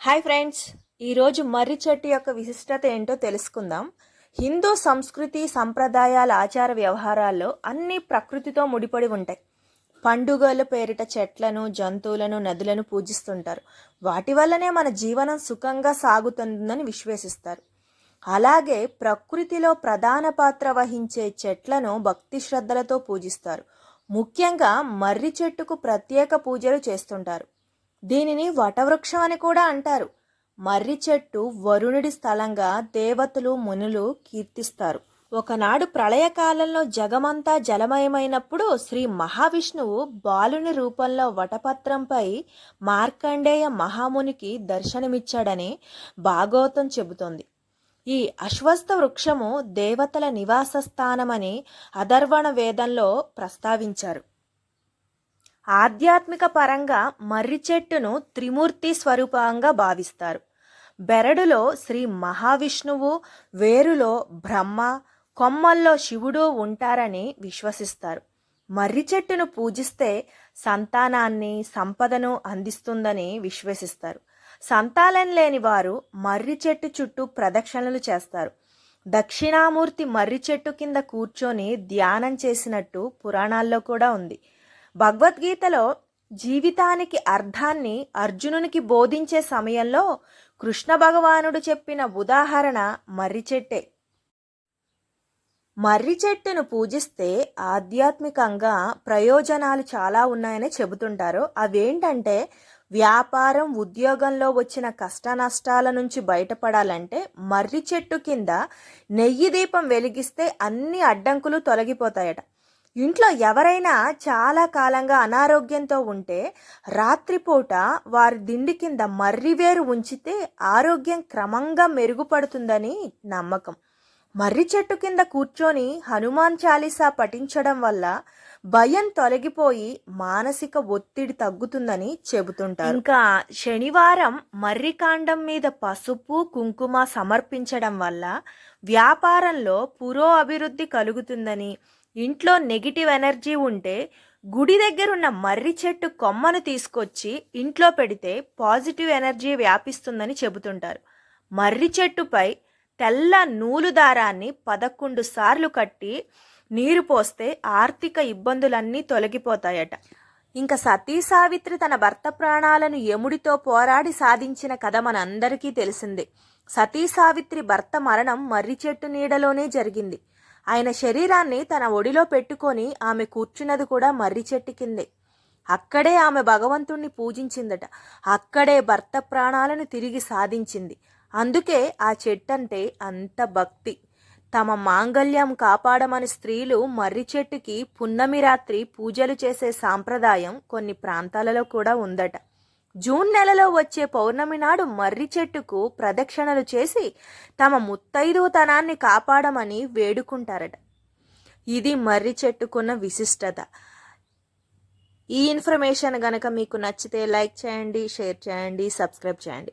Hi friends ఈరోజు మర్రి చెట్టు యొక్క విశిష్టత ఏంటో తెలుసుకుందాం. హిందూ సంస్కృతి సంప్రదాయాల ఆచార వ్యవహారాల్లో అన్ని ప్రకృతితో ముడిపడి ఉంటాయి. పండుగల పేరిట చెట్లను జంతువులను నదులను పూజిస్తుంటారు. వాటి వల్లనే మన జీవనం సుఖంగా సాగుతుందని విశ్వసిస్తారు. అలాగే ప్రకృతిలో ప్రధాన పాత్ర వహించే చెట్లను భక్తి శ్రద్ధలతో పూజిస్తారు. ముఖ్యంగా మర్రి చెట్టుకు ప్రత్యేక పూజలు చేస్తుంటారు. దీనిని వటవృక్షం అని కూడా అంటారు. మర్రి చెట్టు వరుణుడి స్థలంగా దేవతలు మునులు కీర్తిస్తారు. ఒకనాడు ప్రళయకాలంలో జగమంతా జలమయమైనప్పుడు శ్రీ మహావిష్ణువు బాలుని రూపంలో వటపత్రంపై మార్కండేయ మహామునికి దర్శనమిచ్చాడని భాగవతం చెబుతోంది. ఈ అశ్వస్థ వృక్షము దేవతల నివాస స్థానమని అధర్వణ వేదంలో ప్రస్తావించారు. ఆధ్యాత్మిక పరంగా మర్రి చెట్టును త్రిమూర్తి స్వరూపంగా భావిస్తారు. బెరడులో శ్రీ మహావిష్ణువు వేరులో బ్రహ్మ కొమ్మల్లో శివుడు ఉంటారని విశ్వసిస్తారు. మర్రి చెట్టును పూజిస్తే సంతానాన్ని సంపదను అందిస్తుందని విశ్వసిస్తారు. సంతానం లేని వారు మర్రి చెట్టు చుట్టూ ప్రదక్షిణలు చేస్తారు. దక్షిణామూర్తి మర్రి చెట్టు కింద కూర్చొని ధ్యానం చేసినట్టు పురాణాల్లో కూడా ఉంది. భగవద్గీతలో జీవితానికి అర్థాన్ని అర్జునునికి బోధించే సమయంలో కృష్ణ భగవానుడు చెప్పిన ఉదాహరణ మర్రి చెట్టే మర్రి చెట్టును పూజిస్తే ఆధ్యాత్మికంగా ప్రయోజనాలు చాలా ఉన్నాయని చెబుతుంటారు. అవేంటంటే వ్యాపారం ఉద్యోగంలో వచ్చిన కష్ట నష్టాల నుంచి బయటపడాలంటే మర్రి చెట్టు కింద నెయ్యి దీపం వెలిగిస్తే అన్ని అడ్డంకులు తొలగిపోతాయట. ఇంట్లో ఎవరైనా చాలా కాలంగా అనారోగ్యంతో ఉంటే రాత్రిపూట వారి దిండి కింద మర్రివేరు ఉంచితే ఆరోగ్యం క్రమంగా మెరుగుపడుతుందని నమ్మకం. మర్రి చెట్టు కింద కూర్చొని హనుమాన్ చాలీసా పఠించడం వల్ల భయం తొలగిపోయి మానసిక ఒత్తిడి తగ్గుతుందని చెబుతుంటారు. ఇంకా శనివారం మర్రి కాండం మీద పసుపు కుంకుమ సమర్పించడం వల్ల వ్యాపారంలో పురో అభివృద్ధి కలుగుతుందని ఇంట్లో నెగిటివ్ ఎనర్జీ ఉంటే గుడి దగ్గర ఉన్న మర్రి చెట్టు కొమ్మను తీసుకొచ్చి ఇంట్లో పెడితే పాజిటివ్ ఎనర్జీ వ్యాపిస్తుందని చెబుతుంటారు. మర్రి చెట్టుపై తెల్ల నూలు దారాన్ని పదకొండు సార్లు కట్టి నీరు పోస్తే ఆర్థిక ఇబ్బందులన్నీ తొలగిపోతాయట. ఇంకా సతీ సావిత్రి తన భర్త ప్రాణాలను యముడితో పోరాడి సాధించిన కథ మనందరికీ తెలిసిందే. సతీ సావిత్రి భర్త మరణం మర్రి చెట్టు నీడలోనే జరిగింది. ఆయన శరీరాన్ని తన ఒడిలో పెట్టుకొని ఆమె కూర్చున్నది కూడా మర్రి చెట్టు కిందే. అక్కడే ఆమె భగవంతుణ్ణి పూజించిందట. అక్కడే భర్త ప్రాణాలను తిరిగి సాధించింది. అందుకే ఆ చెట్టంటే అంత భక్తి. తమ మాంగల్యం కాపాడమని స్త్రీలు మర్రి చెట్టుకి పున్నమి రాత్రి పూజలు చేసే సాంప్రదాయం కొన్ని ప్రాంతాలలో కూడా ఉందట. జూన్ నెలలో వచ్చే పౌర్ణమి నాడు మర్రి చెట్టుకు ప్రదక్షిణలు చేసి తమ ముత్తైదుతనాన్ని కాపాడమని వేడుకుంటారట. ఇది మర్రి చెట్టుకున్న విశిష్టత. ఈ ఇన్ఫర్మేషన్ గనక మీకు నచ్చితే లైక్ చేయండి షేర్ చేయండి సబ్స్క్రైబ్ చేయండి.